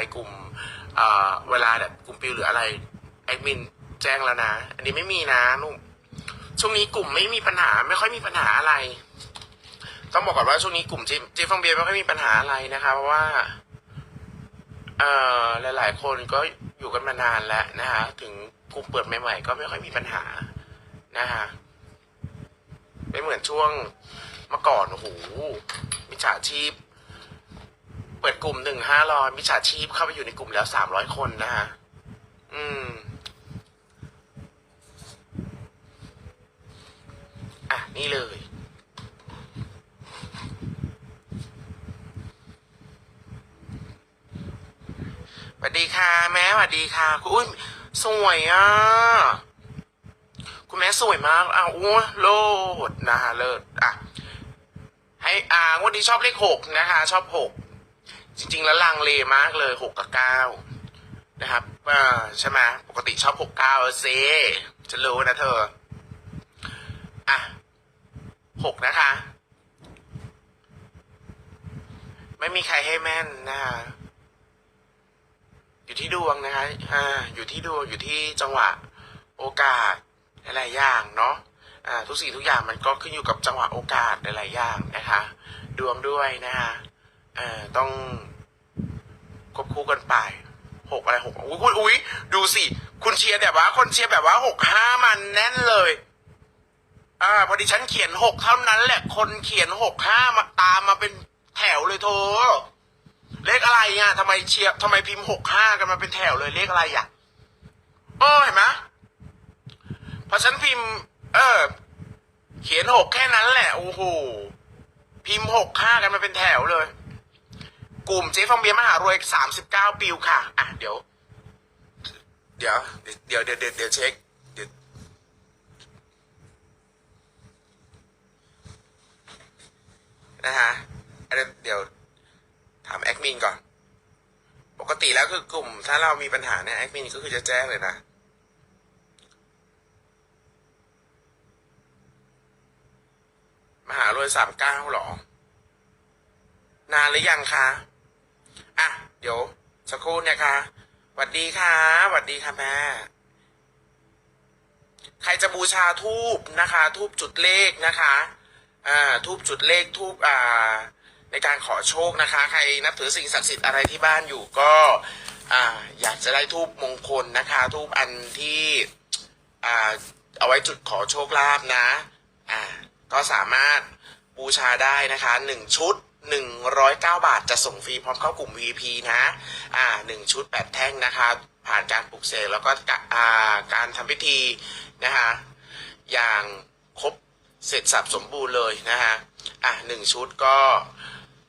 น์กลุ่มเวลาแบบกลุ่มปิวหรืออะไรแอดมินแจ้งแล้วนะ อันนี้ไม่มีนะนุ่มช่วงนี้กลุ่มไม่มีปัญหาไม่ค่อยมีปัญหาอะไร ต้องบอกก่อนว่าช่วงนี้กลุ่มเจเจฟองเบียไม่ค่อยมีปัญหาอะไรนะคะเพราะว่าเอ่อหลาย ๆ คนก็อยู่กันมานานแล้วนะคะถึงกลุ่มเปิดใหม่ๆก็ไม่ค่อยมีปัญหานะคะไม่เหมือนช่วงเมื่อก่อนโอ้โหมิจฉาชีพ เปิดกลุ่มหนึ่งห้าร้อยมิจฉาชีพเข้าไปอยู่ในกลุ่มแล้วสามร้อยคนนะฮะ อืม อะ นี่เลย สวัสดีค่ะ แม่สวัสดีค่ะ คุณอุ้ยสวยอะ คุณแม่สวยมากอ้าวอ้วโลดนะฮะเลิศอะ ให้อ่างวันนี้ชอบเลขหกนะคะ ชอบหก จริง ๆ แล้วลังเลมากเลยหกกับเก้านะครับอ่าใช่ไหมปกติชอบหกเก้าเซฉันรู้นะเธอ อะหกนะคะ ไม่มีใครให้แม่นนะคะอยู่ที่ดวงนะคะอ่า อยู่ที่ดวงอยู่ที่จังหวะ โอกาสหลายๆอย่างเนาะอ่า ทุกสิ่งทุกอย่างมันก็ขึ้นอยู่กับจังหวะโอกาสหลายๆอย่างนะคะ ดวงด้วยนะคะอ่อต้อง ควบคู่กันไปหกอะไรหกอุ้ยอุ้ยอุ้ยดูสิ คุณเชียร์แบบว่า คนเชียร์แบบว่าหกห้ามันแน่นเลย อ่า พอดีฉันเขียนหกเท่านั้นแหละ คนเขียนหกห้ามาตามมาเป็นแถวเลยโทเลขอะไรอะทำไมเชียร์ทำไมพิมพ์หกห้ากันมาเป็นแถวเลยเลขอะไรอะโอ้เห็นไหมพอฉันพิมพ์ เออ เขียนหกแค่นั้นแหละ โอ้โห พิมพ์หกห้ากันมาเป็นแถวเลย กลุ่มเจ๊ฟองเบียร์มหารวยสามสิบเก้าปิวค่ะ อะเดี๋ยว เดี๋ยว เดี๋ยวเดี๋ยวเดี๋ยวเช็คเดี๋ยวนะฮะเดี๋ยวถามแอดมินก่อน ปกติแล้วคือกลุ่ม ถ้าเรามีปัญหาเนี่ยแอดมินก็คือจะแจ้งเลยนะมหารวยสามเก้าหรอ นานหรือยังคะ เดี๋ยวสักครู่เนี่ยค่ะสวัสดีค่ะสวัสดีค่ะแม่ ใครจะบูชาทูบนะคะ ทูบจุดเลขนะคะ อ่า ทูบจุดเลขทูบอ่า ในการขอโชคนะคะ ใครนับถือสิ่งศักดิ์สิทธิ์อะไรที่บ้านอยู่ก็ อ่า อยากจะได้ทูบมงคลนะคะ ทูบอันที่ อ่า เอาไว้จุดขอโชคลาภนะ อ่า ก็สามารถบูชาได้นะคะหนึ่งชุด หนึ่งร้อยเก้าบาทจะส่งฟรีพร้อมเข้ากลุ่ม VP นะ อ่าหนึ่งชุดแปดแท่งนะคะ ผ่านการปลุกเสกแล้วก็กะอ่าการทำพิธีนะคะ อย่างครบเสร็จสับสมบูรณ์เลยนะคะอะหนึ่งชุดก็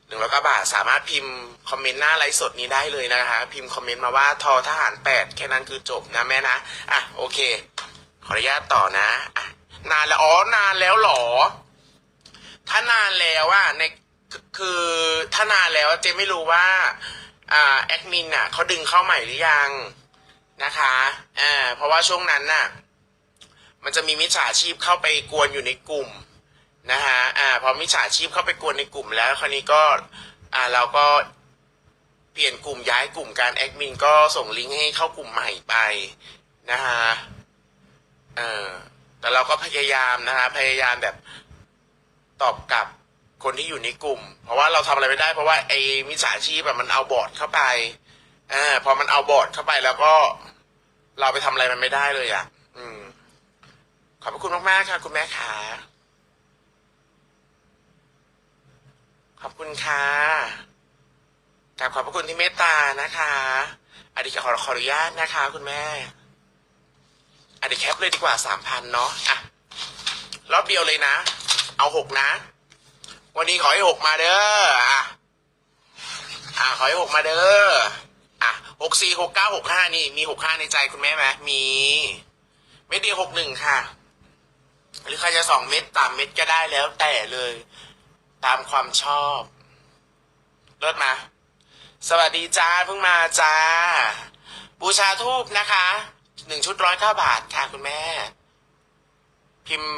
หนึ่งร้อยเก้าบาทสามารถพิมพ์คอมเมนต์หน้าไลฟ์สดนี้ได้เลยนะคะ พิมพ์คอมเมนต์มาว่าทอทหารแปดแค่นั้นคือจบนะแม่นะ อะโอเค ขออนุญาตต่อนะอะนานแล้วอ๋อนานแล้วหรอ ถ้านานแล้วอะใน คือถ้านานแล้วเจไม่รู้ว่าอ่าแอดมินอะเขาดึงเข้าใหม่หรือยังนะคะอ่าเพราะว่าช่วงนั้นน่ะ มันจะมีมิจฉาชีพเข้าไปกวนอยู่ในกลุ่มนะฮะอ่าพอมิจฉาชีพเข้าไปกวนในกลุ่มแล้วคราวนี้ก็อ่าเราก็เปลี่ยนกลุ่มย้ายกลุ่มการแอดมินก็ส่งลิงก์ให้เข้ากลุ่มใหม่ไปนะฮะเออแต่เราก็พยายามนะฮะพยายามแบบตอบกลับ คนที่อยู่ในกลุ่ม เพราะว่าเราทำอะไรไม่ได้ เพราะว่าไอ้มิจฉาชีพแบบมันเอาบอร์ดเข้าไปอ่าพอมันเอาบอร์ดเข้าไปแล้วก็เราไปทำอะไรมันไม่ได้เลยอะ อืม ขอบพระคุณมากๆค่ะ คุณแม่ขาขอบคุณค่ะกราบขอบพระคุณที่เมตตานะคะอดีตขอขออนุญาตนะคะ คุณแม่อดีตแคปเลยดีกว่าสามพันเนาะอะรอบเดียวเลยนะ เอาหกนะ วันนี้ขอให้หกมาเด้ออะอะขอให้หกมาเด้ออะหกสี่หกเก้าหกห้านี่ มีหกห้าในใจคุณแม่ไหมมีเม็ดเดียวหกหนึ่งค่ะ หรือใครจะสองเม็ดสามเม็ดก็ได้แล้วแต่เลย ตามความชอบเลิศมาสวัสดีจ้าเพิ่งมาจ้า บูชาทูบนะคะหนึ่งชุดร้อยเก้าบาทค่ะคุณแม่ พิมพ์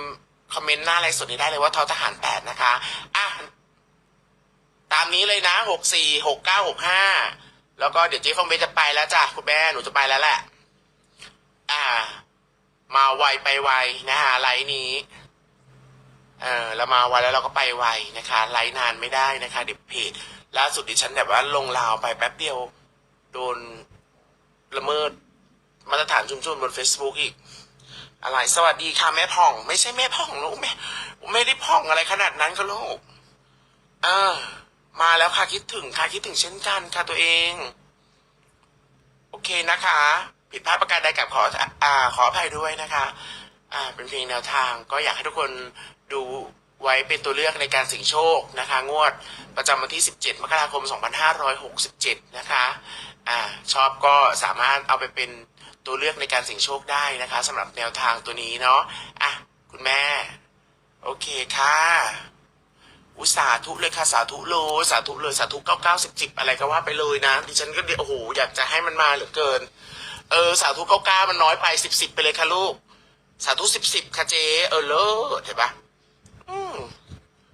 คอมเมนต์หน้าไลฟ์สดนี้ได้เลยว่าทอทหารแปดนะคะ อะ ตามนี้เลยนะหกสี่หกเก้าหกห้าแล้วก็เดี๋ยวเจ๊ฟองเบยจะไปแล้วจ้ะคุณแม่หนูจะไปแล้วแหละ อ่า มาไวไปไวนะฮะไลน์นี้เออเรามาไวแล้วเราก็ไปไวนะคะไลน์นานไม่ได้นะคะ เดี๋ยวเพจล่าสุดดิฉันแบบว่าลงลาวไปแป๊บเดียว โดนละเมิดมาตรฐานชุมชนบน Facebook อีก อะไรสวัสดีค่ะแม่พ่อง ไม่ใช่แม่พ่องลูกแม่ไม่ได้พ่องอะไรขนาดนั้นก็ลูกเออ มาแล้วค่ะคิดถึงค่ะคิดถึงเช่นกันค่ะตัวเอง โอเคนะคะ ผิดพลาดประการใดกับขออ่าขออภัยด้วยนะคะ อ่า เป็นเพียงแนวทางก็อยากให้ทุกคนดู ไว้เป็นตัวเลือกในการเสิงโชคนะคะ งวดประจำวันที่ 17 มกราคม 2567 นะคะอ่าชอบก็สามารถเอาไปเป็นตัวเลือกในการเสิงโชคได้นะคะสำหรับแนวทางตัวนี้เนาะอะคุณแม่ โอเคค่ะอุสาธุเลยค่ะสาธุเลยสาธุเลยสาธุเก้าเก้าสิบสิบอะไรก็ว่าไปเลยนะดิฉันก็เดี๋ยวโอ้โหอยากจะให้มันมาเหลือเกิน เออสาธุเก้าเก้ามันน้อยไปสิบสิบไปเลยค่ะลูก สาธุสิบสิบค่ะเจเออเลิศเห็นปะ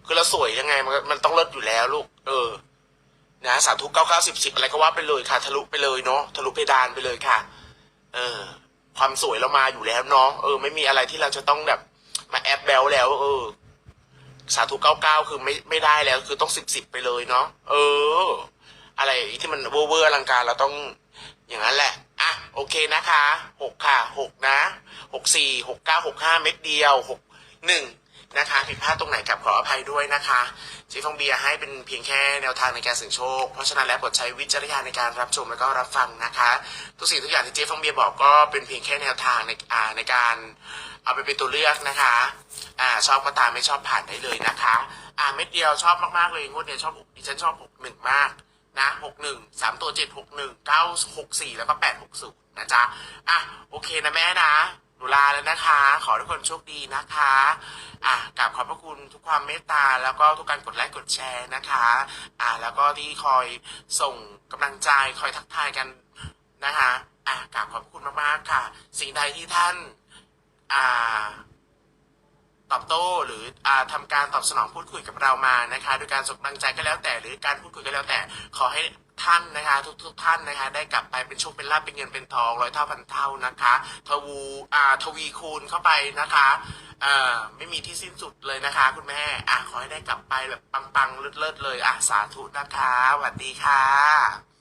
คือเราสวยยังไงมันมันต้องเลิศอยู่แล้วลูก เออ นะสาธุเก้าเก้าสิบสิบอะไรก็ว่าไปเลยค่ะ ทะลุไปเลยเนาะทะลุเพดานไปเลยค่ะ เออ ความสวยเรามาอยู่แล้วเนาะเออ ไม่มีอะไรที่เราจะต้องแบบ มาแอบแบลแล้ว เออ สาธุเก้าเก้าคือไม่ไม่ได้แล้ว คือต้องสิบสิบไปเลยเนาะเออ อะไรที่มันเวอร์เวอร์อลังการเราต้องอย่างนั้นแหละอะโอเคนะคะหกค่ะหกนะหกสี่หกเก้าหกห้าเม็ดเดียวหกหนึ่ง นะคะ ผิดพลาดตรงไหนกับขออภัยด้วยนะคะเจ๊ฟองเบียร์ให้เป็นเพียงแค่แนวทางในการเสี่ยงโชค เพราะฉะนั้นแล้วโปรดใช้วิจารณญาณในการรับชมแล้วก็รับฟังนะคะ ทุกสิ่งทุกอย่างที่เจ๊ฟองเบียร์บอกก็เป็นเพียงแค่แนวทางในอ่าในการเอาไปเป็นตัวเลือกนะคะอ่าชอบก็ตามไม่ชอบผ่านได้เลยนะคะ อ่าเม็ดเดียวชอบมากๆเลยงวดเนี้ยชอบดิฉันชอบหกหนึ่งมากนะหกหนึ่งสามตัวเจ็ดหกหนึ่งเก้าหกสี่แล้วก็แปดหกศูนย์นะจ๊ะอะโอเคนะแม่นะ หนูลาแล้วนะคะ ขอทุกคนโชคดีนะคะ อะกราบขอบพระคุณทุกความเมตตา แล้วก็ทุกการกดไลค์กดแชร์นะคะ อะแล้วก็ที่คอยส่งกำลังใจคอยทักทายกันนะคะ อะกราบขอบพระคุณมากๆค่ะ สิ่งใดที่ท่าน อ่า ตอบโต้หรืออาทำการตอบสนองพูดคุยกับเรามานะคะโดยการส่งกำลังใจก็แล้วแต่หรือการพูดคุยก็แล้วแต่ขอให้ ท่านนะคะ ทุกทุกท่านนะคะ ได้กลับไปเป็นโชคเป็นลาภเป็นเงินเป็นทองร้อยเท่าพันเท่านะคะทวูอ่าทวีคูณเข้าไปนะคะอ่าไม่มีที่สิ้นสุดเลยนะคะ คุณแม่อะขอให้ได้กลับไปแบบปังๆเลิศๆเลยอะสาธุนะคะสวัสดีค่ะ